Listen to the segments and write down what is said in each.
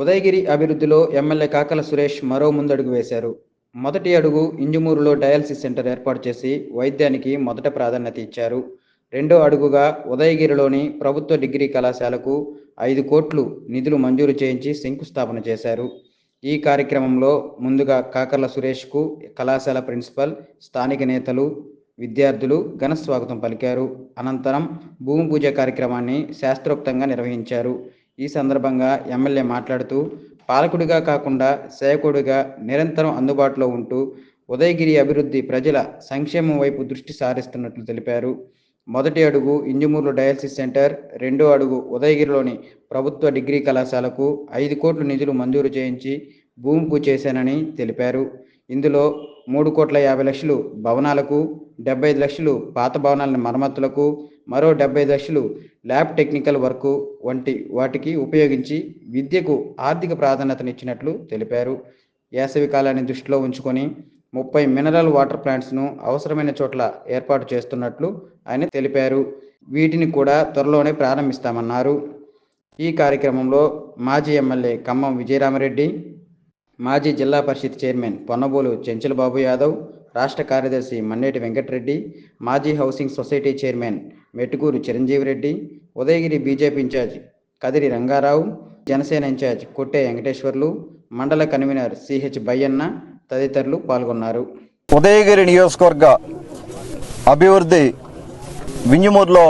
ఉదయగిరి అభివృద్ధిలో ఎమ్మెల్యే కాకల సురేష్ మరో ముందడుగు వేశారు. మొదటి అడుగు ఇంజుమూరులో డయాలసిస్ సెంటర్ ఏర్పాటు చేసి వైద్యానికి మొదట ప్రాధాన్యత ఇచ్చారు. రెండో అడుగుగా ఉదయగిరిలోని ప్రభుత్వ డిగ్రీ కళాశాలకు ఐదు కోట్లు నిధులు మంజూరు చేయించి శంకుస్థాపన చేశారు. ఈ కార్యక్రమంలో ముందుగా కాకర్ల సురేష్కు కళాశాల ప్రిన్సిపల్ స్థానిక నేతలు విద్యార్థులు ఘన స్వాగతం పలికారు. అనంతరం భూమి పూజ కార్యక్రమాన్ని శాస్త్రోక్తంగా నిర్వహించారు. ఈ సందర్భంగా ఎమ్మెల్యే మాట్లాడుతూ పాలకుడిగా కాకుండా సేవకుడిగా నిరంతరం అందుబాటులో ఉంటూ ఉదయగిరి అభివృద్ధి ప్రజల సంక్షేమం వైపు దృష్టి సారిస్తున్నట్లు తెలిపారు. మొదటి అడుగు ఇంజమూరు డయాలసిస్ సెంటర్ రెండో అడుగు ఉదయగిరిలోని ప్రభుత్వ డిగ్రీ కళాశాలకు ఐదు కోట్ల నిధులు మంజూరు చేయించి భూమి పూజ చేశానని తెలిపారు. ఇందులో మూడు కోట్ల యాభై లక్షలు భవనాలకు డెబ్బై ఐదు లక్షలు పాత భవనాల మరమ్మతులకు మరో డెబ్బై ఐదు లక్షలు ల్యాబ్ టెక్నికల్ వర్క్ వంటి వాటికి ఉపయోగించి విద్యకు ఆర్థిక ప్రాధాన్యతనిచ్చినట్లు తెలిపారు. వేసవి కాలాన్ని దృష్టిలో ఉంచుకొని ముప్పై మినరల్ వాటర్ ప్లాంట్స్ను అవసరమైన చోట్ల ఏర్పాటు చేస్తున్నట్లు ఆయన తెలిపారు. వీటిని కూడా త్వరలోనే ప్రారంభిస్తామన్నారు. ఈ కార్యక్రమంలో మాజీ ఎమ్మెల్యే ఖమ్మం విజయరామరెడ్డి మాజీ జిల్లా పరిషత్ చైర్మన్ పొన్నబోలు చెంచులబాబు యాదవ్ రాష్ట్ర కార్యదర్శి మన్నేటి వెంకటరెడ్డి మాజీ housing society chairman Mettukuru Chiranjeevi Reddy Udayagiri BJP incharge Kadiri Rangarao Janasena incharge Kotte Venkateswarlu మండల కన్వీనర్ సిహెచ్ బయ్యన్న తదితరులు పాల్గొన్నారు. ఉదయగిరి నియోజకవర్గ అభివృద్ధి వింజమూరులో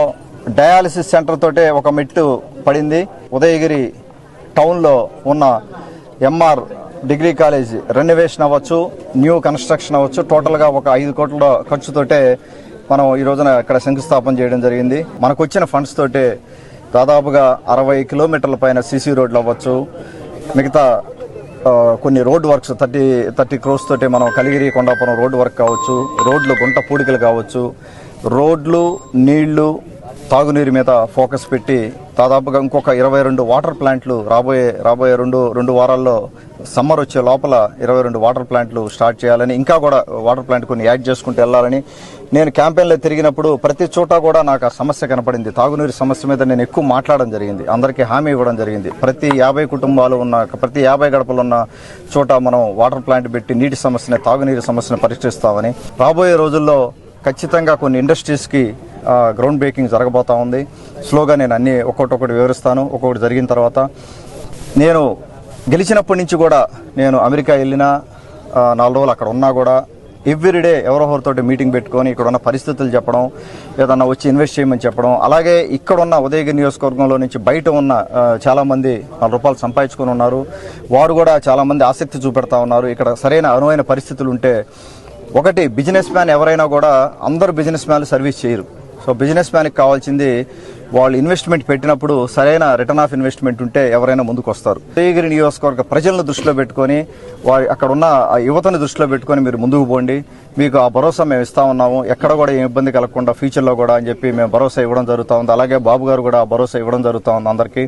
డయాలసిస్ సెంటర్ తోటే ఒక మెట్టు పడింది. ఉదయగిరి టౌన్లో ఉన్న ఎంఆర్ డిగ్రీ కాలేజ్ రెనోవేషన్ అవ్వచ్చు న్యూ కన్స్ట్రక్షన్ అవ్వచ్చు. టోటల్గా ఒక ఐదు కోట్ల ఖర్చుతోటే మనం ఈ రోజున ఇక్కడ శంకుస్థాపన చేయడం జరిగింది. మనకు వచ్చిన ఫండ్స్ తోటే దాదాపుగా అరవై కిలోమీటర్ల పైన సీసీ రోడ్లు అవ్వచ్చు. మిగతా కొన్ని road works thirty thirty crores తోటి మనం కలిగిరి కొండాపురం రోడ్ వర్క్ కావచ్చు. రోడ్లు గుంట పూడికలు కావచ్చు. రోడ్లు నీళ్ళు తాగునీరు మీద ఫోకస్ పెట్టి దాదాపుగా ఇంకొక ఇరవై రెండు వాటర్ ప్లాంట్లు రాబోయే రాబోయే రెండు రెండు వారాల్లో సమ్మర్ వచ్చే లోపల ఇరవై రెండు వాటర్ ప్లాంట్లు స్టార్ట్ చేయాలని ఇంకా కూడా వాటర్ ప్లాంట్ కొన్ని యాడ్ చేసుకుంటూ వెళ్ళాలని. నేను క్యాంపెయిన్లో తిరిగినప్పుడు ప్రతి చోట కూడా నాకు ఆ సమస్య కనపడింది. తాగునీరు సమస్య మీద నేను ఎక్కువ మాట్లాడడం జరిగింది. అందరికీ హామీ ఇవ్వడం జరిగింది. ప్రతి యాభై కుటుంబాలు ఉన్న ప్రతి యాభై గడపలు ఉన్న చోట మనం వాటర్ ప్లాంట్ పెట్టి నీటి సమస్యని తాగునీరు సమస్యను పరిష్కరిస్తామని. రాబోయే రోజుల్లో ఖచ్చితంగా కొన్ని ఇండస్ట్రీస్కి గ్రౌండ్ బ్రేకింగ్ జరగబోతా ఉంది. స్లోగా నేను అన్ని ఒక్కొక్కటి వివరిస్తాను. ఒక్కొక్కటి జరిగిన తర్వాత నేను గెలిచినప్పటి నుంచి కూడా నేను అమెరికా వెళ్ళినా నాలుగు రోజులు అక్కడ ఉన్నా కూడా ఎవ్రీడే ఎవరో మీటింగ్ పెట్టుకొని ఇక్కడ ఉన్న పరిస్థితులు చెప్పడం ఏదన్నా వచ్చి ఇన్వెస్ట్ చేయమని చెప్పడం అలాగే ఇక్కడ ఉన్న ఉదయగిరి నియోజకవర్గంలో నుంచి బయట ఉన్న చాలామంది చాలా నాలుగు రూపాయలు సంపాదించుకొని ఉన్నారు. వారు కూడా చాలామంది ఆసక్తి చూపెడతా ఉన్నారు. ఇక్కడ సరైన అనువైన పరిస్థితులు ఉంటే ఒకటి బిజినెస్ మ్యాన్ ఎవరైనా కూడా అందరు బిజినెస్ మ్యాన్లు సర్వీస్ చేయరు. సో బిజినెస్ మ్యాన్కి కావాల్సింది వాళ్ళు ఇన్వెస్ట్మెంట్ పెట్టినప్పుడు సరైన రిటర్న్ ఆఫ్ ఇన్వెస్ట్మెంట్ ఉంటే ఎవరైనా ముందుకు వస్తారు ఉదయగిరి నియోజకవర్గ ప్రజలను దృష్టిలో పెట్టుకొని వారి అక్కడ ఉన్న ఆ యువతను దృష్టిలో పెట్టుకొని మీరు ముందుకు పోండి. మీకు ఆ భరోసా మేము ఇస్తా ఉన్నాము. ఎక్కడ కూడా ఏ ఇబ్బంది కలగకుండా ఫ్యూచర్లో కూడా అని చెప్పి మేము భరోసా ఇవ్వడం జరుగుతూ ఉంది. అలాగే బాబు గారు కూడా ఆ భరోసా ఇవ్వడం జరుగుతూ ఉంది అందరికీ.